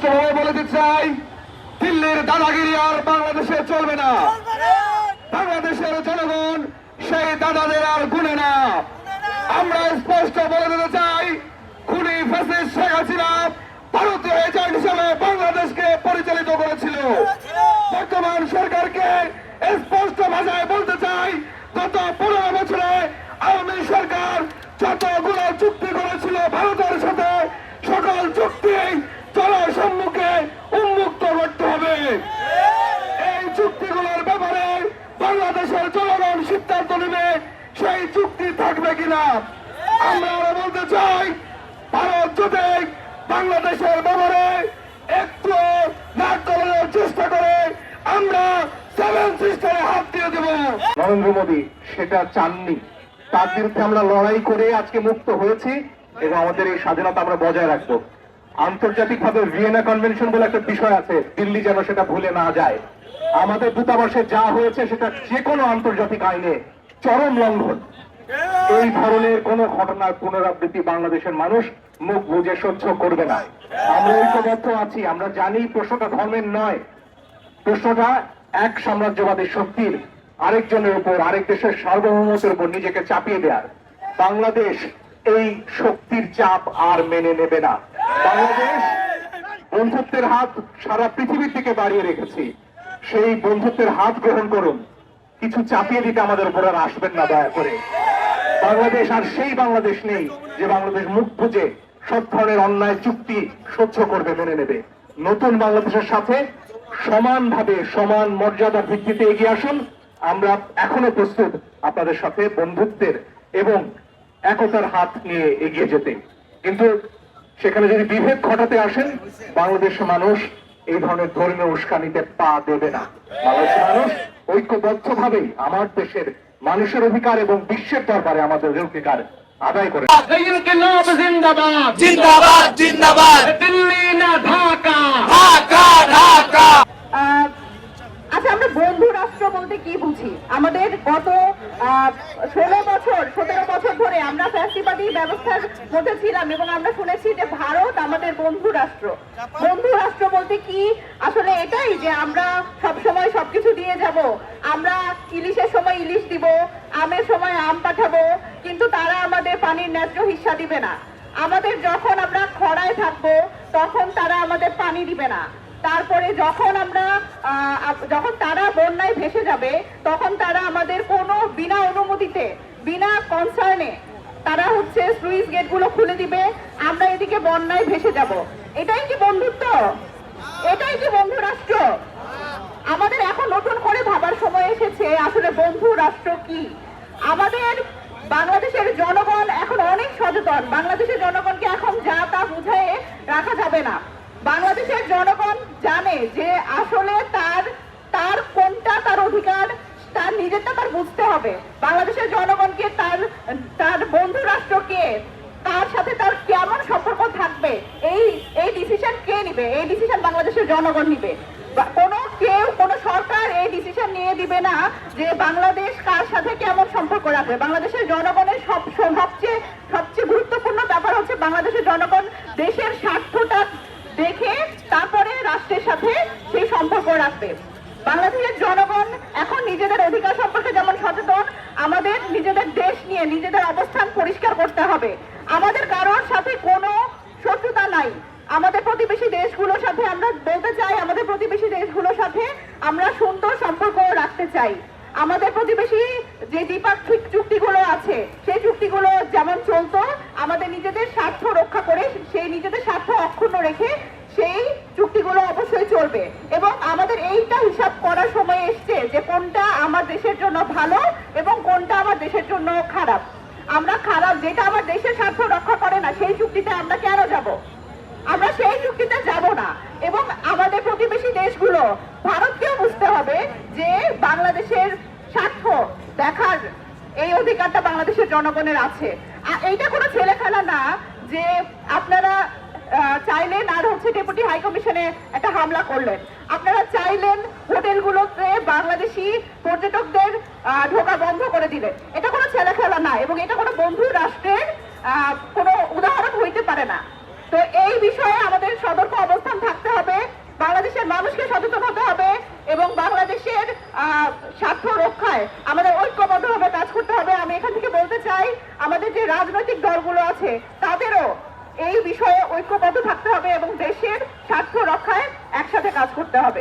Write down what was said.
স্পষ্টভাবে বলে দিতে চাই, দিল্লির দাদাগিরি আর বাংলাদেশে চলবে না। বাংলাদেশের জনগণ সেই দাদাদের আর গুনে না। আমরা স্পষ্ট বলে দিতে চাই, খুনি ফ্যাসিস্ট শেখ হাসিনা ভারতীয় এজেন্ট হিসেবে বাংলাদেশকে পরিচালিত করেছিল। বর্তমান সরকারকে স্পষ্ট ভাষায় বলতে চাই, গত পনেরো বছরে আওয়ামী সরকার যতগুলো চুক্তি করেছিল ভারতের সাথে সকল চুক্তি চলার সম্মুখে উন্মুক্ত করতে হবে এই চুক্তিগুলোর ব্যাপারে বাংলাদেশের জনগণ সিদ্ধান্ত নেবে সেই চুক্তি কিনা আমরা আরও বলতে চাই, ভারত যদি বাংলাদেশের ব্যাপারে একটু চেষ্টা করে, আমরা সেভেন সিস্টারে হাত দিয়ে দেব। নরেন্দ্র মোদী, সেটা চাননি। তার বিরুদ্ধে আমরা লড়াই করে আজকে মুক্ত হয়েছি এবং আমাদের এই স্বাধীনতা আমরা বজায় রাখব। আন্তর্জাতিকভাবে ভিয়েনা কনভেনশন বলে একটা বিষয় আছে, দিল্লি যেন সেটা ভুলে না যায়। আমাদের দূতাবাসে যা হয়েছে সেটা যে কোনো আন্তর্জাতিক আইনে চরম লঙ্ঘন। এই ধরনের কোন ঘটনার পুনরাবৃত্তি বাংলাদেশের মানুষ মুখ বুঝে সহ্য করবে না। আমরা ঐক্যবদ্ধ আছি, আমরা জানি প্রশ্নটা ধর্মের নয়। প্রশ্নটা এক সাম্রাজ্যবাদী শক্তির, আরেকজনের উপর, আরেক দেশের সার্বভৌমত্বের উপর নিজেকে চাপিয়ে দেওয়ার। বাংলাদেশ এই শক্তির চাপ আর মেনে নেবে না। বাংলাদেশ বন্ধুত্বের হাত সারা পৃথিবীর দিকে বাড়িয়ে রেখেছি। সেই বন্ধুত্বের হাত গ্রহণ করুন। কিছু চাপিয়ে দিতে আমাদের উপর আর আসবেন না, দয়া করে। বাংলাদেশ আর সেই বাংলাদেশ নেই যে বাংলাদেশ মুখ বুঝে সব ধরনের অন্যায় চুক্তি সহ্য করবে, মেনে নেবে। নতুন বাংলাদেশের সাথে সমানভাবে সমান মর্যাদার ভিত্তিতে এগিয়ে আসুন। আমরা এখনও প্রস্তুত আপনাদের সাথে বন্ধুত্বের এবং একতার হাত নিয়ে এগিয়ে যেতে। কিন্তু সেখানে যদি বিভেদ ঘটাতে আসেন, বাংলাদেশের মানুষ এই ধরনের ধর্মীয় উস্কানিতে পা দেবে না। বাংলাদেশের মানুষ ঐক্যবদ্ধভাবেই আমার দেশের মানুষের অধিকার এবং বিশ্বের দরবারে আমাদের অধিকার আদায় করে। জিন্দাবাদ। জিন্দাবাদ জিন্দাবাদ। দিল্লি না ঢাকা। ঢাকা ঢাকা। বলতে কি বুঝি? আমাদের গত ষোলো বছর, সতেরো বছর ধরে আমরা ফ্যাসিবাদী ব্যবস্থার মধ্যে ছিলাম এবং আমরা শুনেছি যে ভারত আমাদের বন্ধু রাষ্ট্র। বন্ধু রাষ্ট্র বলতে কি? আসলে এটাই যে আমরা সব সময় সবকিছু দিয়ে যাব। আমরা ইলিশের সময় ইলিশ দিব, আমের সময় আম পাঠাবো, কিন্তু তারা আমাদের পানির ন্যায্য হিস্সা দিবে না। আমাদের যখন আমরা খরায় থাকব, তখন তারা আমাদের পানি দিবে না। তারপরে যখন আমরা যখন তারা বন্যায় ভেসে যাবে, তখন তারা আমাদের কোনো বিনা অনুমতিতে, বিনা কনসার্নে তারা হচ্ছে স্লুইস গেটগুলো খুলে দিবে, আমরা এদিকে বন্যায় ভেসে যাব। এটাই কি বন্ধুত্ব? এটাই কি বন্ধু রাষ্ট্র? আমাদের এখন নতুন করে ভাবার সময় এসেছে, আসলে বন্ধু রাষ্ট্র কি? আমাদের বাংলাদেশের জনগণ এখন অনেক সচেতন, বাংলাদেশের জনগণকে এখন যা তা বুঝে রাখা যাবে না। বাংলাদেশের জনগণ জানে যে আসলে তার তার কোনটা তার অধিকার, তার নিজেরটা তার বুঝতে হবে। বাংলাদেশের জনগণকে তার তার বন্ধু রাষ্ট্রকে তার সাথে তার কেমন সম্পর্ক থাকবে, এই এই ডিসিশন কে নিবে? এই ডিসিশন বাংলাদেশের জনগণ নিবে। কোনো কেউ, কোনো সরকার এই ডিসিশন নিয়ে দিবে না যে বাংলাদেশ কার সাথে কেমন সম্পর্ক রাখবে। বাংলাদেশের জনগণের সব, সবচেয়ে সবচেয়ে গুরুত্বপূর্ণ ব্যাপার হচ্ছে বাংলাদেশের জনগণ দেশের স্বার্থটা দেখে তারপরে রাষ্ট্রের সাথে সেই রাখবে বাংলাদেশের জনগণ এখন নিজেদের অধিকার সম্পর্কে যেমন সচেতন, আমাদের নিজেদের দেশ নিয়ে নিজেদের অবস্থান পরিষ্কার করতে হবে। আমাদের কারোর সাথে কোনো শত্রুতা নাই। আমাদের প্রতিবেশী দেশগুলোর সাথে আমরা বলতে চাই, আমাদের প্রতিবেশী দেশগুলোর সাথে আমরা সুন্দর সম্পর্ক রাখতে চাই। আমাদের প্রতিবেশী যে দ্বিপাক্ষিক চুক্তিগুলো আছে, সেই চুক্তিগুলো যেমন চলতো, আমাদের নিজেদের স্বার্থ রক্ষা করে সেই নিজেদের স্বার্থ অক্ষুণ্ণ রেখে সেই চুক্তিগুলো অবশ্যই চলবে এবং এইটা হিসাব করার সময় এসছে যে কোনটা আমার দেশের জন্য ভালো এবং কোনটা আমার দেশের জন্য খারাপ। আমরা খারাপ, যেটা আমার দেশের স্বার্থ রক্ষা করে না, সেই চুক্তিতে আমরা কেন যাব? আমরা সেই চুক্তিতে যাব না। এবং আমাদের প্রতিবেশী দেশগুলো, ভারতকেও বুঝতে হবে যে বাংলাদেশের স্বার্থ দেখার এই অধিকারটা বাংলাদেশের জনগণের আছে। আর এইটা কোনো ছেলে খেলা না যে আপনারা চাইলেন আর হচ্ছে ডেপুটি হাইকমিশনে একটা হামলা করলেন। আপনারা চাইলেন হোটেলগুলোতে বাংলাদেশি পর্যটকদের ঢোকা বন্ধ করে দিলেন এটা কোনো ছেলে খেলা না, এবং এটা কোনো বন্ধু রাষ্ট্রের কোনো উদাহরণ হইতে পারে না। তো এই বিষয়ে আমাদের সতর্ক অবস্থান থাকতে হবে, বাংলাদেশের মানুষকে সচেতন হতে হবে, এবং বাংলাদেশের স্বার্থ রক্ষায় আমাদের ঐক্যবদ্ধভাবে কাজ করতে হবে। আমি এখান থেকে বলতে চাই, আমাদের যে রাজনৈতিক দলগুলো আছে, তাদেরও এই বিষয়ে ঐক্যবদ্ধ থাকতে হবে, এবং দেশের স্বার্থ রক্ষায় একসাথে কাজ করতে হবে।